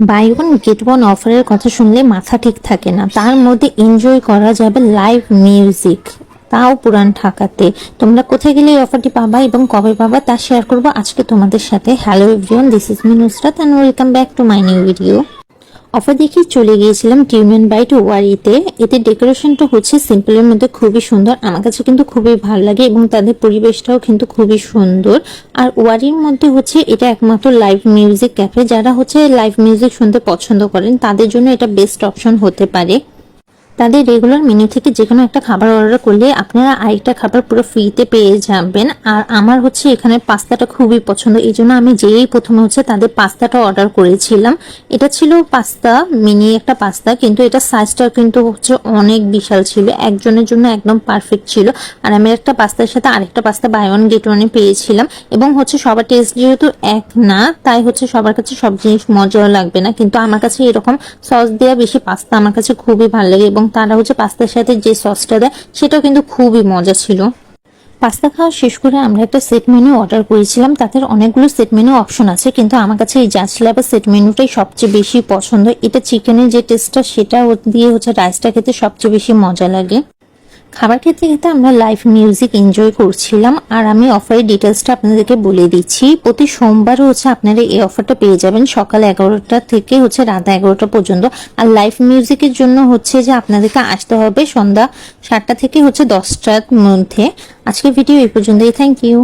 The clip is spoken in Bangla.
বাই ওয়ান গেট ওয়ান অফারের কথা শুনলে মাথা ঠিক থাকে না। তার মধ্যে এনজয় করা যাবে লাইভ মিউজিক তাও পুরান ঢাকাতে। তোমরা কোথায় গেলে এই অফারটি পাবা এবং কবে পাবা তা শেয়ার করব আজকে তোমাদের সাথে। Hello everyone this is me Nusrat and welcome back to my new video offer দেখে চলে গিয়েছিলাম টিউনিয়ন বাইট ওয়ারিতে। এতে ডেকোরেশনটা হচ্ছে সিম্পলের মধ্যে খুবই সুন্দর। আমার কাছে কিন্তু খুবই ভালো লাগে এবং তাদের পরিবেশটাও কিন্তু খুবই সুন্দর। আর ওয়ারির মধ্যে হচ্ছে এটা একমাত্র লাইভ মিউজিক ক্যাফে যারা হচ্ছে লাইভ মিউজিক শুনতে পছন্দ করেন, তাদের জন্য এটা বেস্ট অপশন হতে পারে। তাদের রেগুলার মেনু থেকে যে কোনো একটা খাবার অর্ডার করলে আপনারা আরেকটা খাবার পুরো ফ্রিতে পেয়ে যাবেন। আর আমার হচ্ছে এখানে পাস্তাটা খুবই পছন্দ। এই জন্য আমি যেই প্রথমে হচ্ছে তাদের পাস্তাটা অর্ডার করেছিলাম। এটা ছিল পাস্তা মিনি একটা পাস্তা, কিন্তু এটা সাইজটা কিন্তু হচ্ছে অনেক বিশাল ছিল। একজনের জন্য একদম পারফেক্ট ছিল। আর আমি একটা পাস্তার সাথে আরেকটা পাস্তা বাই ওয়ান গেট ওয়ানে পেয়েছিলাম। এবং হচ্ছে সবার টেস্ট যেহেতু এক না, তাই হচ্ছে সবার কাছে সব জিনিস মজাও লাগবে না। কিন্তু আমার কাছে এরকম সস দেওয়া বেশি পাস্তা আমার কাছে খুবই ভালো লাগে। এবং তারা হচ্ছে পাস্তার সাথে যে সসটা দেয়, সেটাও কিন্তু খুবই মজা ছিল। পাস্তা খাওয়া শেষ করে আমরা একটা সেট মেনু অর্ডার করেছিলাম। তাদের অনেকগুলো সেট মেনু অপশন আছে, কিন্তু আমার কাছে এই জাস্ট ল্যাবের সেট মেনুটাই সবচেয়ে বেশি পছন্দ। এটা চিকেনের যে টেস্টটা সেটা দিয়ে হচ্ছে রাইসটা খেতে সবচেয়ে বেশি মজা লাগে। খাবার খেতে খেতে আমরা লাইভ মিউজিক এনজয় করছিলাম। আর আমি অফারের ডিটেলসটা আপনাদেরকে বলে দিচ্ছি। প্রতি সোমবারও হচ্ছে আপনারা এই অফারটা পেয়ে যাবেন। সকাল এগারোটা থেকে হচ্ছে রাত এগারোটা পর্যন্ত। আর লাইভ মিউজিকের জন্য হচ্ছে যে আপনাদেরকে আসতে হবে সন্ধ্যা সাতটা থেকে হচ্ছে দশটার মধ্যে। আজকে ভিডিও এই পর্যন্তই। Thank you